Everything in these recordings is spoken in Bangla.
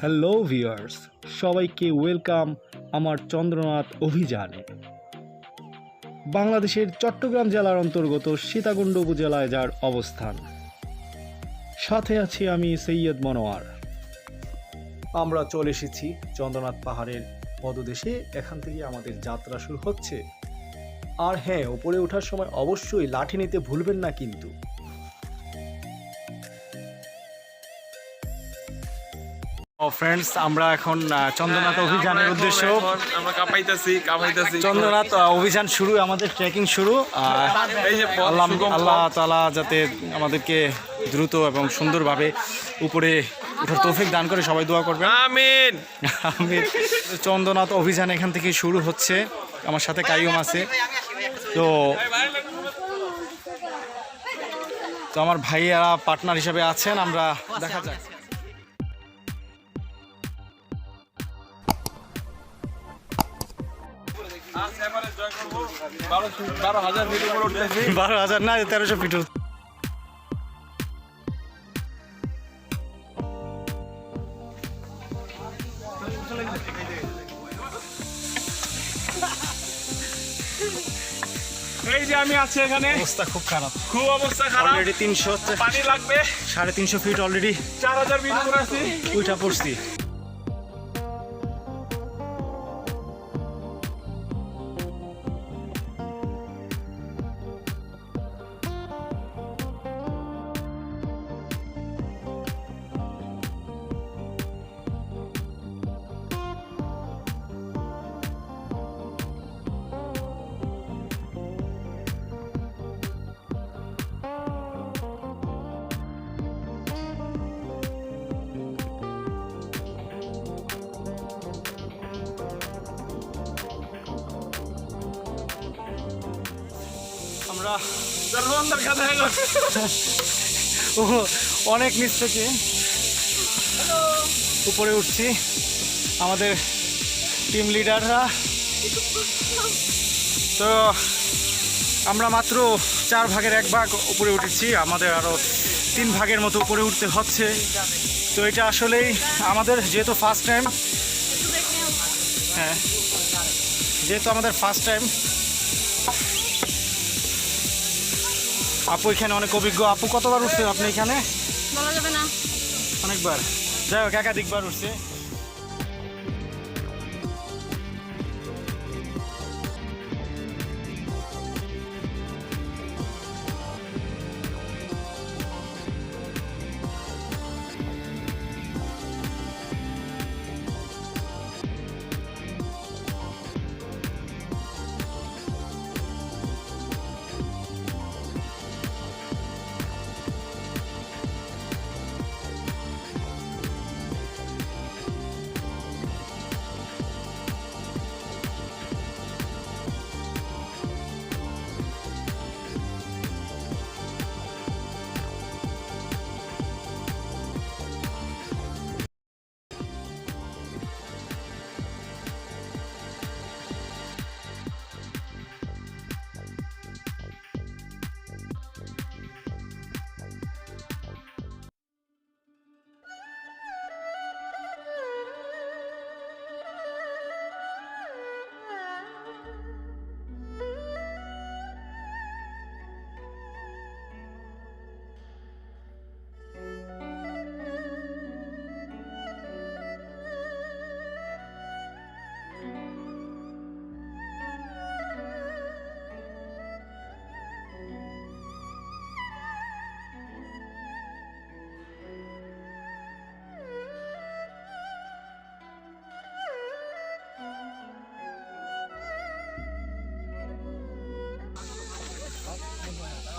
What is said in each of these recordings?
হ্যালো ভিউয়ার্স সবাইকে ওয়েলকাম আমার চন্দ্রনাথ অভিযানে। বাংলাদেশের চট্টগ্রাম জেলার অন্তর্গত সীতাকুণ্ড উপজেলায় যার অবস্থান। সাথে আছি আমি সৈয়দ মনোয়ার। আমরা চলে এসেছি চন্দ্রনাথ পাহাড়ের পদদেশে। এখান থেকে আমাদের যাত্রা শুরু হচ্ছে। আর হ্যাঁ ওপরে ওঠার সময় অবশ্যই লাঠি নিতে ভুলবেন না কিন্তু। ও ফ্রেন্ডস আমরা এখন চন্দ্রনাথ অভিযানের উদ্দেশ্য আমরা কাঁপাইতাছি কাঁপাইতাছি। চন্দ্রনাথ অভিযান শুরু আমাদের ট্রেকিং শুরু আল্লাহ আল্লাহ তালা যাতে আমাদেরকে দ্রুত এবং সুন্দরভাবে উপরে উঠার তৌফিক দান করে সবাই দোয়া আমিন। আমি চন্দ্রনাথ অভিযান এখান থেকে শুরু হচ্ছে আমার সাথে কাইম আছে। তো তো আমার ভাইয়ারা পার্টনার হিসাবে আছেন আমরা দেখা যাক। বারো হাজার না তেরোশো ফিট এই যে আমি আছি এখানে। অবস্থা খুব খারাপ। খুব অবস্থা খারাপ। অলরেডি তিনশো পানি লাগবে। সাড়ে তিনশো ফিট অলরেডি চার হাজার উপরে আছি। উঠা পড়ছি। আমরা সর্বন্দর খাতা ও, অনেক নিচ থেকে উপরে উঠছি। আমাদের টিম লিডাররা তো আমরা মাত্র চার ভাগের এক ভাগ উপরে উঠেছি। আমাদের আরও তিন ভাগের মতো উপরে উঠতে হচ্ছে। তো এটা আসলেই আমাদের যেহেতু ফার্স্ট টাইম হ্যাঁ যেহেতু আমাদের ফার্স্ট টাইম আপু এখানে অনেক অভিজ্ঞ। আপু কতবার উঠছে আপনি এখানে? বলা যাবে না। অনেকবার। যাই হোক একাধিকবার উঠছে।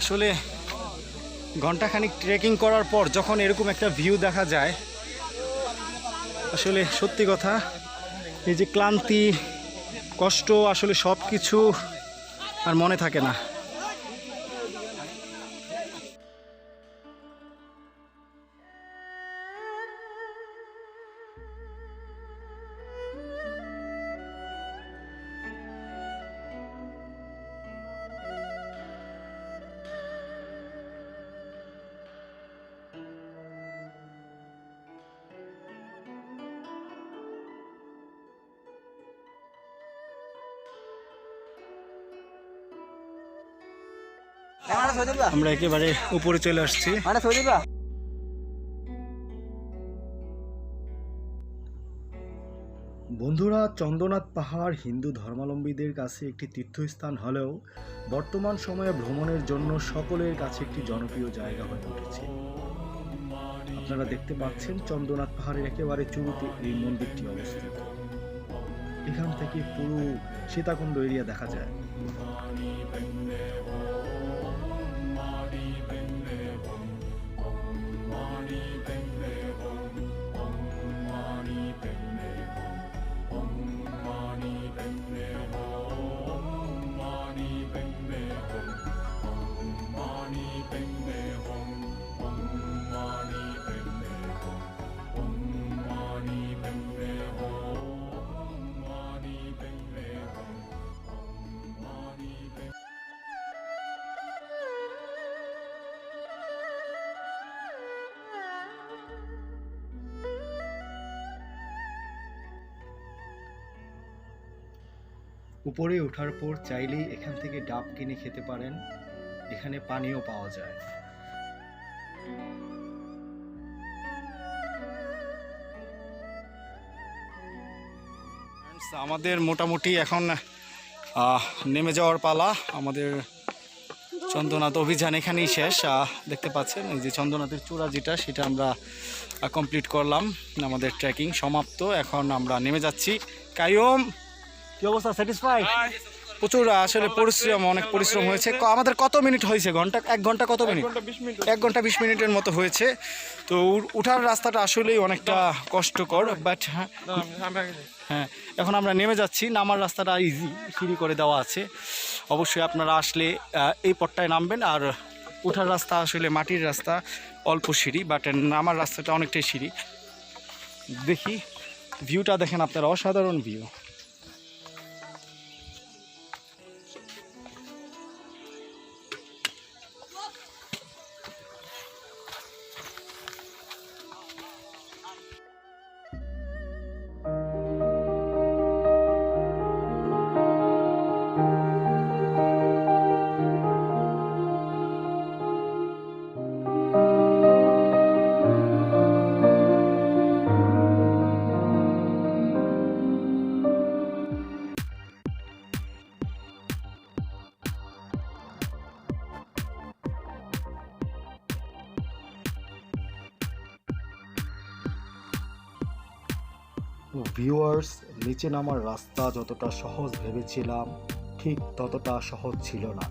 আসলে ঘন্টাখানিক ট্রেকিং করার পর যখন এরকম একটা ভিউ দেখা যায়, আসলে সত্যি কথা, এই যে ক্লান্তি, কষ্ট আসলে সব কিছু আর মনে থাকে না। আমরা একেবারে উপরে চলে আসছি। বন্ধুরা, চন্দ্রনাথ পাহাড় হিন্দু ধর্মাবলম্বীদের কাছে একটি তীর্থস্থান হলেও বর্তমান সময়ে ভ্রমণের জন্য সকলের কাছে একটি জনপ্রিয় জায়গা হয়ে উঠেছে। আপনারা দেখতে পাচ্ছেন চন্দ্রনাথ পাহাড়ের একেবারে চুরুতে এই মন্দিরটি অবস্থিত। এখান থেকে পুরো সীতাকুণ্ড এরিয়া দেখা যায়। উপরে ওঠার পর চাইলেই এখান থেকে ডাব কিনে খেতে পারেন। এখানে পানিও পাওয়া যায়। আমাদের মোটামুটি এখন নেমে যাওয়ার পালা। আমাদের চন্দ্রনাথ অভিযান এখানেই শেষ। দেখতে পাচ্ছেন, এই যে চন্দ্রনাথের চূড়া যেটা, সেটা আমরা কমপ্লিট করলাম। আমাদের ট্রেকিং সমাপ্ত। এখন আমরা নেমে যাচ্ছি। কায়ুম কি অবস্থা? স্যাটিসফাই প্রচুর আসলে পরিশ্রম অনেক পরিশ্রম হয়েছে। আমাদের কত মিনিট হয়েছে? ঘণ্টা এক ঘণ্টা কত মিনিট? এক ঘণ্টা বিশ মিনিটের মতো হয়েছে। তো উঠার রাস্তাটা আসলেই অনেকটা কষ্টকর বাট হ্যাঁ। এখন আমরা নেমে যাচ্ছি। নামার রাস্তাটা ইজি সিঁড়ি করে দেওয়া আছে। অবশ্যই আপনারা আসলে এই পথটায় নামবেন। আর ওঠার রাস্তা আসলে মাটির রাস্তা অল্প সিঁড়ি বাট নামার রাস্তাটা অনেকটাই সিঁড়ি। দেখি ভিউটা দেখেন আপনারা অসাধারণ ভিউ ভিউয়ার্স নিচে নামার রাস্তা যতটা সহজ ভেবেছিলাম, ঠিক ততটা সহজ ছিল না।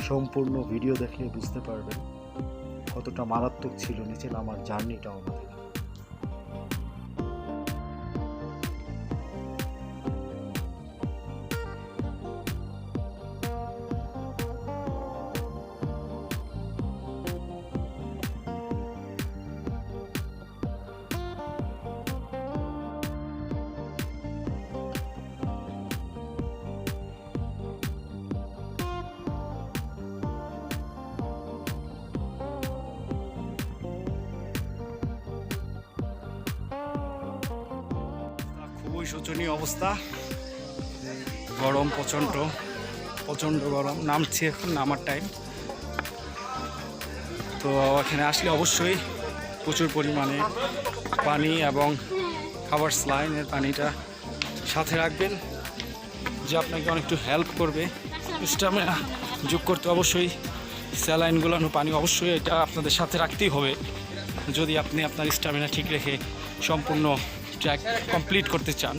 সম্পূর্ণ ভিডিও দেখলে বুঝতে পারবেন কতটা মারাত্মক ছিল নিচে নামার জার্নিটা আমাদের। শোচনীয় অবস্থা। গরম প্রচণ্ড প্রচণ্ড গরম। নামছি এখন, নামার টাইম তো এখানে আসলে অবশ্যই প্রচুর পরিমাণে পানি এবং খাবার স্লাইনের পানিটা সাথে রাখবেন, যে আপনাকে অনেকটু হেল্প করবে। স্টামিনা যোগ করতে অবশ্যই স্যালাইনগুলো পানি অবশ্যই এটা আপনাদের সাথে রাখতেই হবে। যদি আপনি আপনার স্টামিনা ঠিক রেখে সম্পূর্ণ ট্র্যাক কমপ্লিট করতে চান।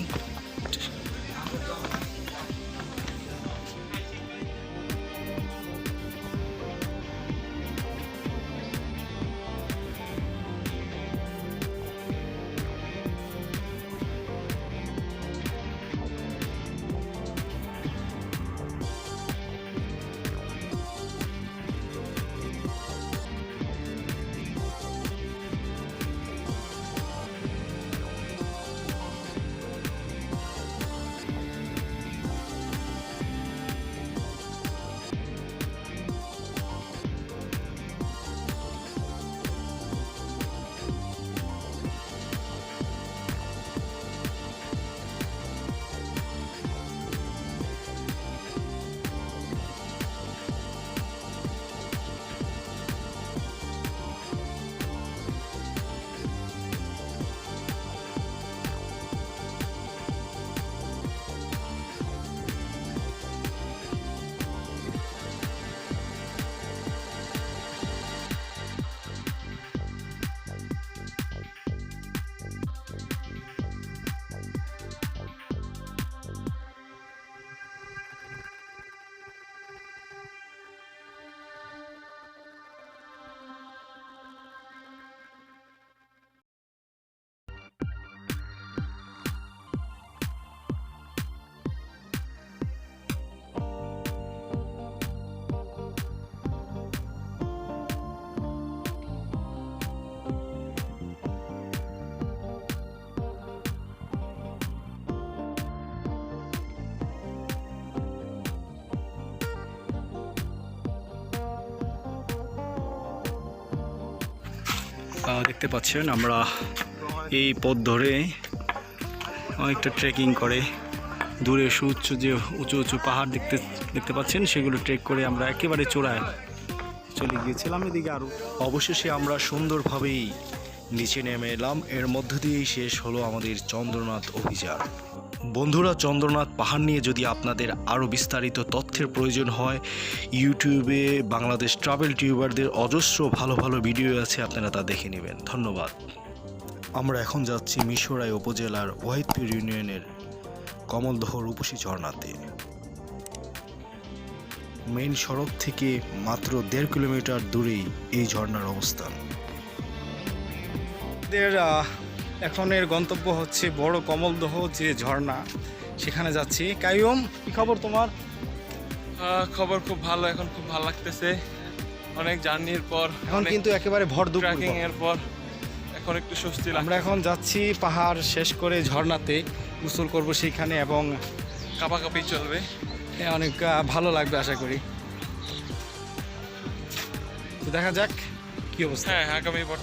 দেখতে পাচ্ছেন, আমরা এই পথ ধরে অনেকটা ট্রেকিং করে। দূরে সুউচ্চ যে উঁচু উঁচু পাহাড় দেখতে দেখতে পাচ্ছেন, সেগুলো ট্রেক করে আমরা একেবারে চূড়ায় চলে গিয়েছিলাম এদিকে আরও অবশেষে আমরা সুন্দরভাবেই নিচে নেমে এলাম। এর মধ্য দিয়েই শেষ হলো আমাদের চন্দ্রনাথ অভিযান। বন্ধুরা, চন্দ্রনাথ পাহাড় নিয়ে যদি আপনাদের আরও বিস্তারিত তথ্যের প্রয়োজন হয়, ইউটিউবে বাংলাদেশ ট্রাভেল টিউবারদের অজস্র ভালো ভালো ভিডিও আছে, আপনারা তা দেখে নেবেন। ধন্যবাদ। আমরা এখন যাচ্ছি মিশরাই উপজেলার ওয়াহিদপুর ইউনিয়নের কমলদহ রূপসী ঝর্ণাতে। মেইন সড়ক থেকে মাত্র দেড় কিলোমিটার দূরেই এই ঝর্ণার অবস্থান। এদের এখনের গন্তব্য হচ্ছে বড় কমলদহ যে ঝর্ণা। সেখানে যাচ্ছি। কাইয়ুম কি খবর তোমার? খবর খুব ভালো এখন খুব ভালো লাগতেছে। অনেক জার্নির পর এখন কিন্তু একেবারে ভর ট্রেকিং এর পর এখন একটু স্বস্তি আমরা এখন যাচ্ছি পাহাড় শেষ করে ঝর্ণাতে গোসল করব সেইখানে এবং কাপাকাপি চলবে। এ, অনেক ভালো লাগবে আশা করি। দেখা যাক কি অবস্থা। হ্যাঁ আগামী বর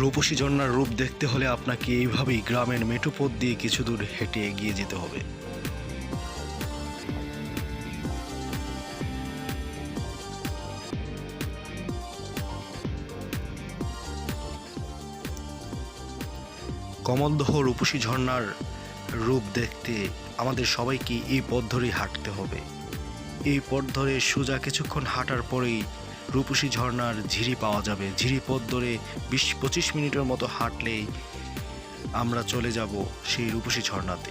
রূপসী ঝর্ণার রূপ দেখতে হলে আপনাকে এইভাবেই গ্রামের মেঠো পথ দিয়ে কিছু দূর হেঁটে এগিয়ে যেতে হবে। কমলদহ রূপসী ঝর্ণার রূপ দেখতে আমাদের সবাইকে এই পথ ধরেই হাঁটতে হবে। এই পথ ধরে সোজা কিছুক্ষণ হাঁটার পরেই রূপসী ঝর্ণার ঝিরি পাওয়া যাবে। ঝিরি পথ ধরে বিশ পঁচিশ মিনিটের মতো হাঁটলেই আমরা চলে যাব সেই রূপসী ঝর্ণাতে।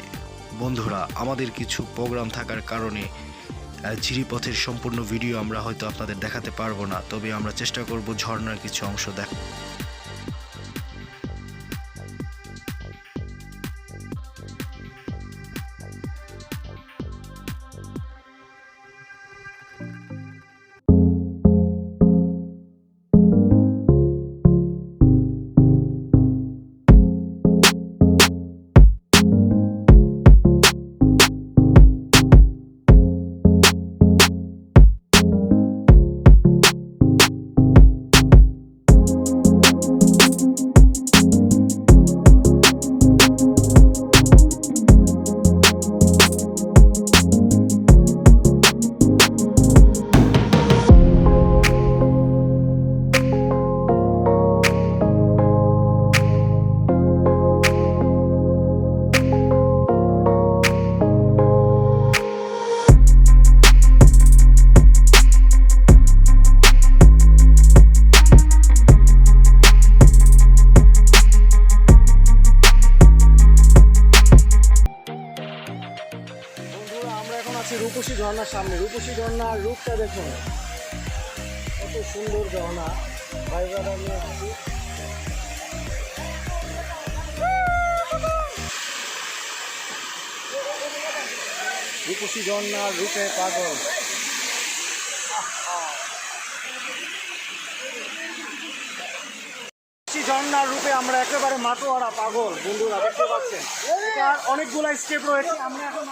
বন্ধুরা, আমাদের কিছু প্রোগ্রাম থাকার কারণে ঝিরি ঝিরিপথের সম্পূর্ণ ভিডিও আমরা হয়তো আপনাদের দেখাতে পারব না। তবে আমরা চেষ্টা করব ঝর্ণার কিছু অংশ দেখ সামনে রূপসী ঝর্ণার রূপটা দেখুন। কত সুন্দর ঝর্ণা। ভাই ব্রাদার নিয়ে আসছি রূপসী ঝর্ণার রূপে পাগল। ঝর্ণার রূপে আমরা একেবারে মাটোয়ারা পাগল। বন্ধুরা, দেখতে পাচ্ছেন? অনেকগুলো স্টেপ রয়েছে। আমরা এখন